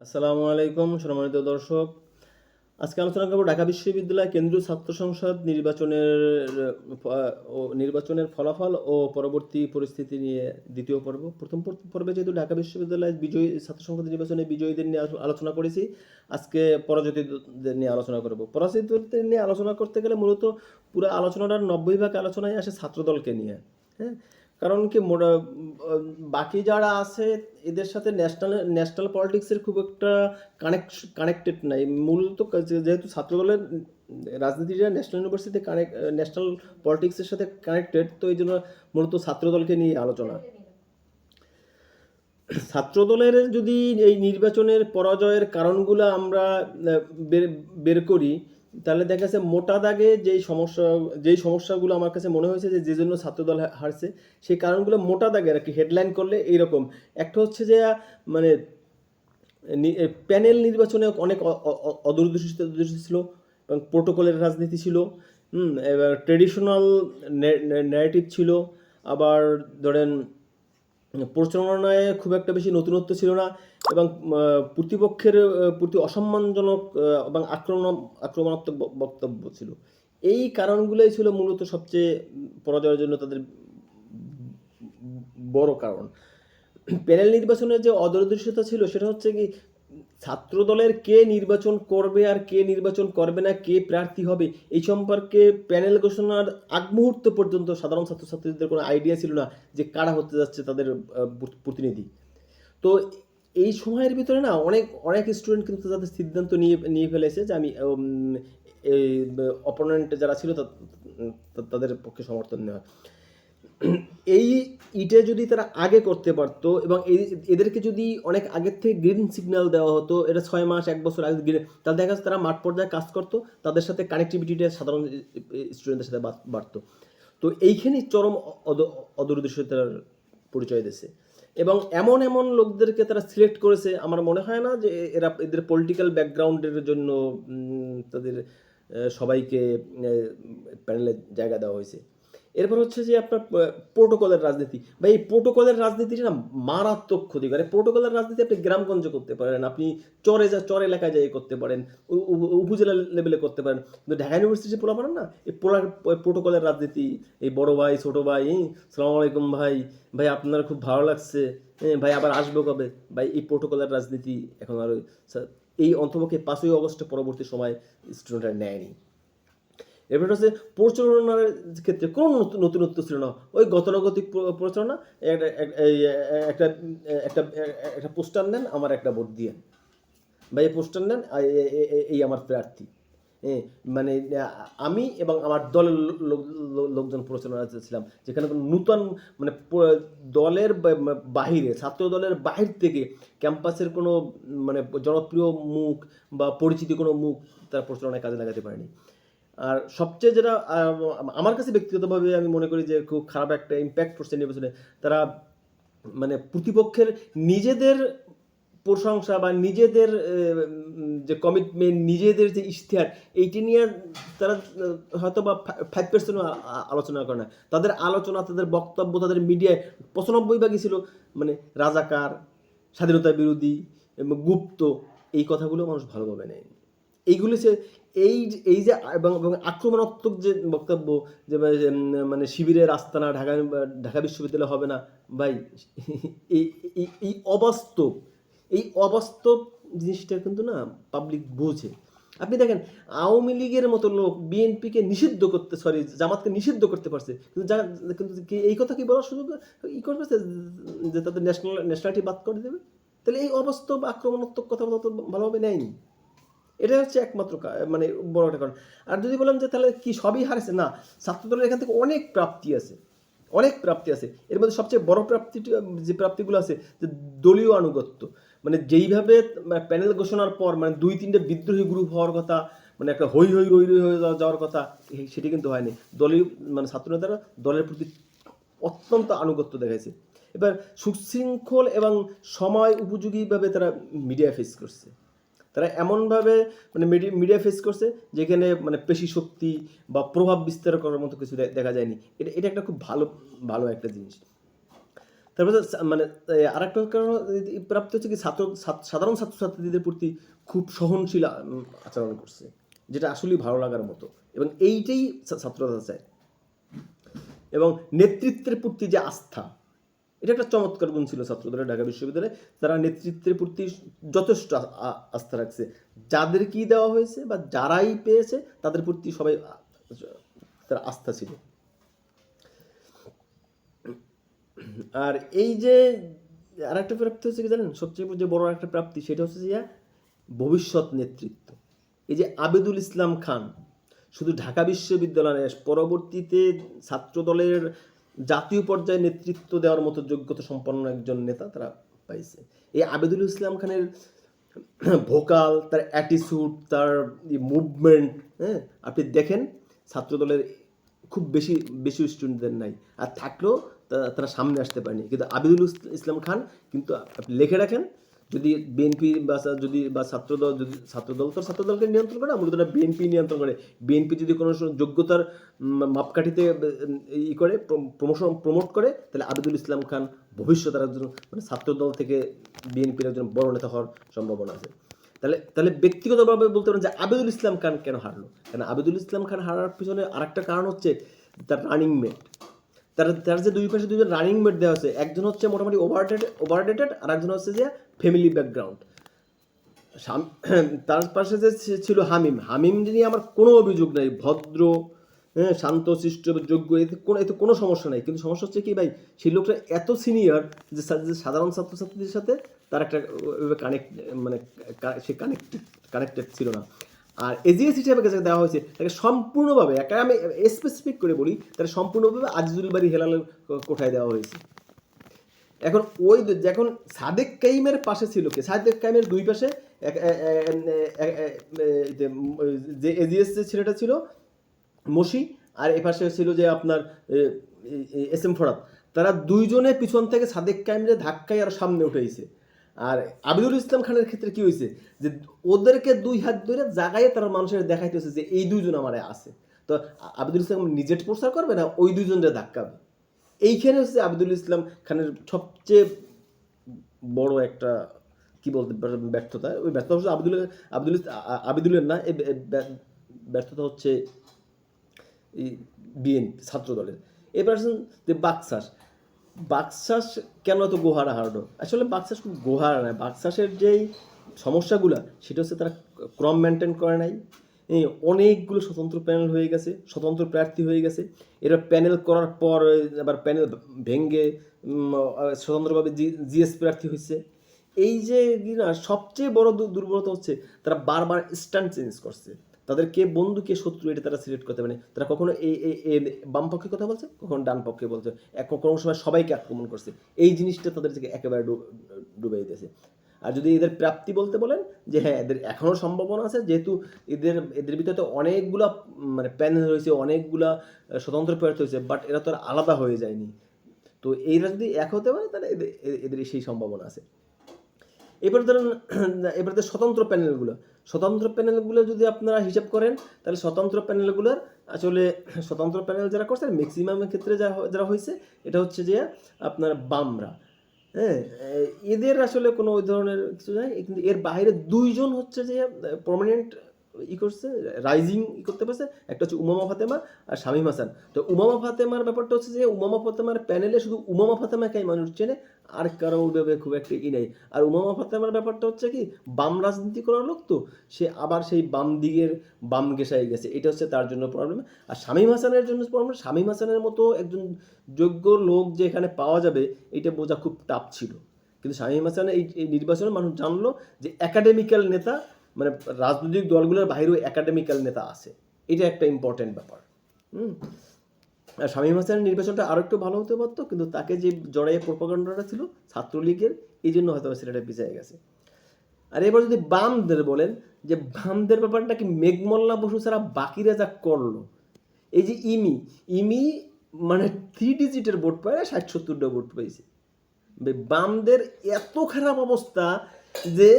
আসসালামু আলাইকুম, সম্মানিত দর্শক। আজকে আলোচনা করব ঢাকা বিশ্ববিদ্যালয় কেন্দ্রীয় ছাত্র সংসদ নির্বাচনের নির্বাচনের ফলাফল ও পরবর্তী পরিস্থিতি নিয়ে দ্বিতীয় পর্ব। প্রথম পর- পর্বে যেহেতু ঢাকা বিশ্ববিদ্যালয় বিজয়ী, ছাত্র সংসদ নির্বাচনে বিজয়ীদের নিয়ে আলোচনা করেছি, আজকে পরাজিতদের নিয়ে আলোচনা করব। পরাজিতদের নিয়ে আলোচনা করতে গেলে মূলত পুরো আলোচনাটার নব্বই ভাগ আলোচনায় আসে ছাত্রদলকে নিয়ে। হ্যাঁ? কারণ কি বাকি যারা আছে, এদের সাথে ন্যাশনাল ন্যাশনাল পলিটিক্সের খুব একটা কানেক্ট কানেক্টেড নাই। মূলত যেহেতু ছাত্রদলের রাজনীতিটা ন্যাশনাল ইউনিভার্সিটি কানেক্ট ন্যাশনাল পলিটিক্সের সাথে কানেক্টেড তো এই জন্য মূলত ছাত্রদলকে নিয়ে আলোচনা। ছাত্রদলের যদি এই নির্বাচনের পরাজয়ের কারণগুলো আমরা বের করি তাহলে দেখা যাচ্ছে মোটা দাগে যেই সমস্যা, যেই সমস্যাগুলো আমার কাছে মনে হয়েছে যে যে জন্য ছাত্রদল হারছে, সেই কারণগুলো মোটা দাগে আর কি হেডলাইন করলে এইরকম। একটা হচ্ছে যে মানে প্যানেল নির্বাচনে অনেক অদূরদর্শিতা দূরদর্শী ছিল এবং প্রোটোকলের রাজনীতি ছিল। এবার ট্রেডিশনাল ন্যারেটিভ ছিল। আবার ধরেন প্রচারণায় খুব একটা বেশি নতুনত্ব ছিল না এবং প্রতিপক্ষের প্রতি অসম্মানজনক এবং আক্রমণ, আক্রমণাত্মক বক্তব্য ছিল। এই কারণগুলোই ছিল মূলত সবচেয়ে পরাজয়ের জন্য তাদের বড় কারণ। প্যানেল নির্বাচনের যে অদূরদৃশ্যতা ছিল, সেটা হচ্ছে কি ছাত্র দলের কে নির্বাচন করবে আর কে নির্বাচন করবে না, কে প্রার্থী হবে, এই সম্পর্কে প্যানেল ঘোষণার আগ মুহূর্ত পর্যন্ত সাধারণ ছাত্রছাত্রীদের কোনো আইডিয়া ছিল না যে কারা হতে যাচ্ছে তাদের প্রতিনিধি। তো এই সময়ের ভিতরে না অনেক অনেক স্টুডেন্ট কিন্তু তাদের সিদ্ধান্ত নিয়ে নিয়ে ফেলেছে যে আমি অপোনেন্ট যারা ছিল তাদের পক্ষে সমর্থন নেওয়া। এই ইটে যদি তারা আগে করতে পারতো এবং এদেরকে যদি অনেক আগের থেকে গ্রিন সিগন্যাল দেওয়া হতো, এটা ছয় মাস, এক বছর আগে গ্রিন তাহলে দেখা যাচ্ছে তারা মাঠ পর্যায়ে কাজ করতো, তাদের সাথে কানেক্টিভিটিটা সাধারণ স্টুডেন্টদের সাথে বাড়- বাড়তো। তো এইখানেই চরম অদ- অদূরদর্শিতার পরিচয় দিয়েছে। এবং এমন এমন লোকদেরকে তারা সিলেক্ট করেছে, আমার মনে হয় না যে এরা এদের পলিটিক্যাল ব্যাকগ্রাউন্ডের জন্য তাদের সবাইকে প্যানেলে জায়গা দেওয়া হয়েছে। এরপর হচ্ছে যে আপনার প্রোটোকলের রাজনীতি। বা এই প্রোটোকলের রাজনীতিটা না মারাত্মক ক্ষতি করে প্রোটোকলের রাজনীতি আপনি গ্রামগঞ্জে করতে পারেন আপনি চরে যা চর এলাকায় যাই করতে পারেন উপজেলা লেভেলে করতে পারেন। কিন্তু ঢাকা ইউনিভার্সিটি পোলা পারেন না? এই পোলা প্রোটোকলের রাজনীতি এই বড় ভাই ছোটো ভাই সালাম আলাইকুম ভাই ভাই আপনার খুব ভালো লাগছে হ্যাঁ, ভাই আবার আসব কবে? ভাই এই প্রোটোকলের রাজনীতি এখন আর এই অন্তপক্ষে পাঁচই অগস্টের পরবর্তী সময় স্টুডেন্টরা নেয়নি। এরপর হচ্ছে প্রচলনার ক্ষেত্রে কোনো নতুনত্ব ছিল না। ওই গতানুগতিক প্র- প্রচারণা একটা একটা একটা পোস্টার নেন, আমার একটা ভোট দিয়ে। বা এই পোস্টার নেন এই আমার প্রার্থী। মানে আমি এবং আমার দলের লোক- লোক- লোকজন প্রচারণা ছিলাম যেখানে নূতন মানে দলের বাহিরে, ছাত্র দলের বাহির থেকে ক্যাম্পাসের কোনো মানে জনপ্রিয় মুখ বা পরিচিত কোনো মুখ তারা প্রচারণায় কাজে লাগাতে পারেনি। আর সবচেয়ে যেটা আমার কাছে ব্যক্তিগতভাবে আমি মনে করি যে খুব খারাপ একটা ইম্প্যাক্ট পড়ছে নির্বাচনে, তারা মানে প্রতিপক্ষের নিজেদের প্রশংসা বা নিজেদের যে কমিটমেন্ট নিজেদের যে ইশতেহার, এইটি নিয়ে তারা হয়তো বা ফাইভ পার্সেন্ট আলোচনা করে না। তাদের আলোচনা, তাদের বক্তব্য, তাদের মিডিয়ায় পঁচানব্বই ভাগই ছিল মানে রাজাকার, স্বাধীনতা বিরোধী গুপ্ত, এই কথাগুলো মানুষ ভালোভাবে নেয়নি। এইগুলো সে এই এই যে, এবং আক্রমণাত্মক যে বক্তব্য যে মানে শিবিরের আস্তানা ঢাকা ঢাকা বিশ্ববিদ্যালয় হবে না, ভাই, এই অবাস্তব এই অবাস্তব জিনিসটা কিন্তু না পাবলিক বোঝে। আপনি দেখেন, আওয়ামী লীগের মতো লোক বিএনপিকে নিষিদ্ধ করতে সরি জামাতকে নিষিদ্ধ করতে পারছে, কিন্তু কিন্তু এই কথা কি বলার সুযোগ, ই করতে পারছে যে তাদের ন্যাশনাল ন্যাশনালিটি বাদ করে দেবে? তাহলে এই অবাস্তব, আক্রমণাত্মক কথা তো ভালোভাবে নেয়নি। এটা হচ্ছে একমাত্র মানে বড় একটা কারণ। আর যদি বললাম যে তাহলে কি সবই হারেছে না, ছাত্রদলের এখান থেকে অনেক প্রাপ্তি আছে। অনেক প্রাপ্তি আছে। এর মধ্যে সবচেয়ে বড় প্রাপ্তিটি, যে প্রাপ্তিগুলো আছে, যে দলীয় আনুগত্য। মানে যেইভাবে প্যানেল ঘোষণার পর মানে দুই তিনটে বিদ্রোহী গ্রুপ হওয়ার কথা মানে একটা হই হই রই রই হয়ে যাওয়া- যাওয়ার কথা সেটি কিন্তু হয়নি। দলীয় মানে ছাত্রনেতারা দলের প্রতি অত্যন্ত আনুগত্য দেখাইছে। এবার সুশৃঙ্খল এবং সময় উপযোগীভাবে তারা মিডিয়া ফেস করছে। তারা এমনভাবে মানে মিডিয়া ফেস করছে যেখানে মানে পেশি শক্তি বা প্রভাব বিস্তার করার মতো কিছু দেখা যায়নি। এটা এটা একটা খুব ভালো ভালো একটা জিনিস। তারপরে মানে আর একটা কারণ প্রাপ্ত হচ্ছে কি ছাত্র সাধারণ ছাত্রছাত্রীদের প্রতি খুব সহনশীল আচরণ করছে, যেটা আসলেই ভালো লাগার মতো। এবং এইটাই ছাত্ররা চায়। এবং নেতৃত্বের প্রতি যে আস্থা এটা একটা চমৎকার গুণ ছিল ছাত্রদের ঢাকা বিশ্ববিদ্যালয়ে। তারা নেতৃত্বের প্রতি যথেষ্ট আস্থা রাখছে। যাদের কি দেওয়া হয়েছে বা যারাই পেয়েছে, তাদের প্রতি সবাই তার আস্থা ছিল। আর এই যে আর একটা প্রাপ্তি হচ্ছে কি জানেন? সবচেয়ে যে বড় একটা প্রাপ্তি সেটা হচ্ছে যে ভবিষ্যৎ নেতৃত্ব। এই যে আবেদুল ইসলাম খান, শুধু ঢাকা বিশ্ববিদ্যালয়ে পরবর্তীতে ছাত্র দলের জাতীয় পর্যায়ে নেতৃত্ব দেওয়ার মতো যোগ্যতা সম্পন্ন একজন নেতা তারা পাইছে। এই আবেদুল ইসলাম খানের ভোকাল, তার অ্যাটিটিউড তার মুভমেন্ট হ্যাঁ আপনি দেখেন, ছাত্রদলের খুব বেশি বেশি স্টুডেন্টদের নাই। আর থাকলেও তারা সামনে আসতে পারেনি। কিন্তু আবিদুল ইসলাম খান কিন্তু আপনি লিখে রাখেন যদি বিএনপি বা যদি, বা ছাত্রদল যদি, ছাত্রদল তো ছাত্রদলকে নিয়ন্ত্রণ করে না মূলত বিএনপি নিয়ন্ত্রণ করে। বিএনপি যদি কোনো যোগ্যতার মাপকাঠিতে ই করে প্রমোশন, প্রমোট করে, তাহলে আবিদুল ইসলাম খান ভবিষ্যতের একজন মানে ছাত্রদল থেকে বিএনপির একজন বড় নেতা হওয়ার সম্ভাবনা আছে। তাহলে তাহলে ব্যক্তিগতভাবে বলতে পারেন যে আবিদুল ইসলাম খান কেন হারলো? কেন আবিদুল ইসলাম খান হারার পিছনে আরেকটা কারণ হচ্ছে তার রানিং মেট তার তার যে দুই পাশে দুজন রানিং মেট দেওয়া আছে, একজন হচ্ছে মোটামুটি ওভারডেটেড ওভারডেটেড আর একজন হচ্ছে যে ফ্যামিলি ব্যাকগ্রাউন্ড তার পাশে যে ছিল হামিম। হামিম যিনি আমার কোনো অভিযোগ নাই, ভদ্র হ্যাঁ শান্ত শিষ্ট যোগ্য, এতে কোনো এতে কোনো সমস্যা নাই। কিন্তু সমস্যা হচ্ছে কি ভাই, সেই লোকটা এত সিনিয়র যে সাধারণ ছাত্রছাত্রীদের সাথে তার একটা কানেক্ট মানে সে কানেক্টেড কানেক্টেড ছিল না। আর এজিএস হিসেবে কাছে দেওয়া হয়েছে, তাকে সম্পূর্ণভাবে, একটা আমি স্পেসিফিক করে বলি, তাকে সম্পূর্ণভাবে আজিজুল বাড়ি হেলালের কোঠায় দেওয়া হয়েছে। এখন ওই যখন সাদেক কাইমের পাশে ছিল কে? সাদেক কাইমের দুই পাশে যে এজিএস যে ছেলেটা ছিল, মসি, আর এ পাশে ছিল যে আপনার এস এম ফরাত তারা দুইজনে পিছন থেকে সাদেক কাইমরে ধাক্কায় আর সামনে উঠেছে আর আবিদুল ইসলাম খানের ক্ষেত্রে কি হয়েছে? যে ওদেরকে দুই হাত ধরে জাগায় তারা মানুষের দেখাইতেছে যে এই দুইজন আমার আছে। তো আবিদুল ইসলাম নিজে প্রচার করবে না ওই দুইজনরে ধাক্কাবে এইখানে হচ্ছে আবিদুল ইসলাম খানের সবচেয়ে বড় একটা, কি বলতে ব্যর্থতা। ওই ব্যর্থতা হচ্ছে আবিদুল আবিদুল আবিদুলের না এই ব্য- ব্য- ব্যর্থতা হচ্ছে বিএনপি ছাত্র দলের এবার আসুন যে বাকসাস। বাকসাস কেন এত গোহারা হারলো আসলে বাকসাস খুব গোহারা নয় বাকসাসের যেই সমস্যাগুলো, সেটা হচ্ছে তারা ক্রম মেনটেন করে নাই। অনেকগুলো স্বতন্ত্র প্যানেল হয়ে গেছে, স্বতন্ত্র প্রার্থী হয়ে গেছে। এরা প্যানেল করার পর আবার প্যানেল ভেঙ্গে স্বতন্ত্রভাবে জিএস প্রার্থী হয়েছে এই যে সবচেয়ে বড় দুর্বলতা হচ্ছে তারা বারবার স্ট্যান্ড চেঞ্জ করছে। তাদের কে বন্ধু, কে শত্রু, এটা তারা সিলেক্ট করতে পারে। তারা কখনো এই বাম পক্ষে কথা বলছে, কখনো ডান পক্ষে বলছে। এক কোনো সময় সবাইকে আক্রমণ করছে। এই জিনিসটা তাদের থেকে একেবারে ডুবে দিতেছে আর যদি এদের প্রাপ্তি বলতে বলেন, যে হ্যাঁ এদের এখনও সম্ভাবনা আছে, যেহেতু এদের এদের ভিতরে তো অনেকগুলা মানে প্যানেল হয়েছে অনেকগুলা স্বতন্ত্র প্রার্থী হয়েছে বাট এরা তো আর আলাদা হয়ে যায়নি। তো এইরা যদি এক হতে পারে, তাহলে এদের এদের সেই সম্ভাবনা আছে। এবার ধরেন, এবার স্বতন্ত্র প্যানেলগুলো স্বতন্ত্র প্যানেলগুলো যদি আপনারা হিসাব করেন, তাহলে স্বতন্ত্র প্যানেলগুলোর আসলে স্বতন্ত্র প্যানেল যারা করছে ম্যাক্সিমামের ক্ষেত্রে যা যারা হয়েছে, এটা হচ্ছে যে আপনার বামরা। হ্যাঁ এদের আসলে কোনো ওই ধরনের কিছু নাই কিন্তু এর বাইরে দুইজন হচ্ছে যে প্রমিনেন্ট ই করছে রাইজিং ই করতে পারছে, একটা হচ্ছে উমামা ফাতেমা আর শামীম হাসান। তো উমামা ফাতেমার ব্যাপারটা হচ্ছে যে, উমামা ফাতেমার প্যানেলে শুধু উমামা ফাতেমাকেই মানুষ চেনে আর কারও ওইভাবে খুব একটা ই নেই। আর উমামা ফাতেমার ব্যাপারটা হচ্ছে কি, বাম রাজনীতি করার লোক তো, সে আবার সেই বাম দিকের বাম গেসায় গেছে। এটা হচ্ছে তার জন্য প্রবলেম আর শামীম হাসানের জন্য প্রবলেম শামীম হাসানের মতো একজন যোগ্য লোক যে এখানে পাওয়া যাবে, এটা বোঝা খুব টাফ ছিল। কিন্তু শামীম হাসান এই নির্বাচনে মানুষ জানলো যে একাডেমিক্যাল নেতা মানে রাজনৈতিক দলগুলোর বাইরেও একাডেমিক্যাল নেতা আছে। এটা একটা ইম্পর্টেন্ট ব্যাপার। হুম? শামীম হাসানের নির্বাচনটা আরও একটু ভালো হতে পারতো, কিন্তু তাকে যে জড়াইয়ে প্রোপাগান্ডাটা ছিল, ছাত্রলীগের, এই জন্য হয়তো সেটা পিছিয়ে গেছে। আর এবার যদি বামদের বলেন, যে বামদের ব্যাপারটা কি মেঘমল্লা বসু ছাড়া বাকিরা যা করল? এই যে ইমি ইমি মানে থ্রি ডিজিটের ভোট পায় ষাট সত্তরটা ভোট পাইছে। বামদের এত খারাপ অবস্থা যে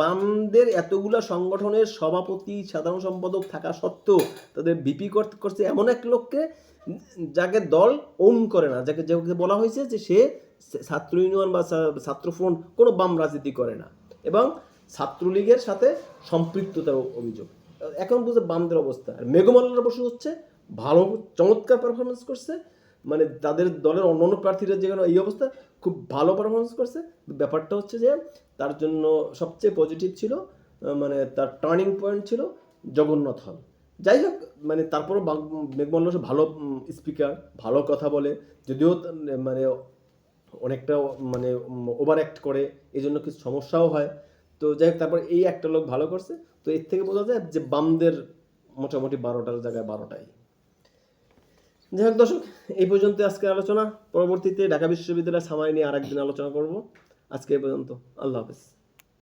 বামদের এতগুলা সংগঠনের সভাপতি, সাধারণ সম্পাদক থাকা সত্ত্বেও তাদের বিপি করছে এমন এক লোককে যাকে দল ওন করে না, যাকে যাকে বলা হয়েছে যে সে ছাত্র ইউনিয়ন বা ছাত্র ফ্রন্ট কোনো বাম রাজনীতি করে না এবং ছাত্রলীগের সাথে সম্পৃক্ততার অভিযোগ। এখন বুঝে বামদের অবস্থা। আর মেঘমাল্লার বসু হচ্ছে, ভালো, চমৎকার পারফরমেন্স করছে মানে তাদের দলের অন্য অন্য প্রার্থীরা যেখানে এই অবস্থা খুব ভালো পারফরমেন্স করছে। ব্যাপারটা হচ্ছে যে তার জন্য সবচেয়ে পজিটিভ ছিল মানে তার টার্নিং পয়েন্ট ছিল জগন্নাথ হল। যাই হোক মানে তারপরও মেঘমল্ল ভালো স্পিকার ভালো কথা বলে, যদিও মানে অনেকটা মানে ওভার অ্যাক্ট করে এই জন্য কিছু সমস্যাও হয়। তো যাই হোক, তারপর এই একটা লোক ভালো করছে। তো এর থেকে বোঝা যায় যে বামদের মোটামুটি বারোটার জায়গায় বারোটাই। যাই হোক, দর্শক, এই পর্যন্ত আজকে আলোচনা। পরবর্তীতে ঢাকা বিশ্ববিদ্যালয়ের সামাই নিয়ে আরেকদিন আলোচনা করব। আজকে এই পর্যন্ত। আল্লাহ হাফেজ।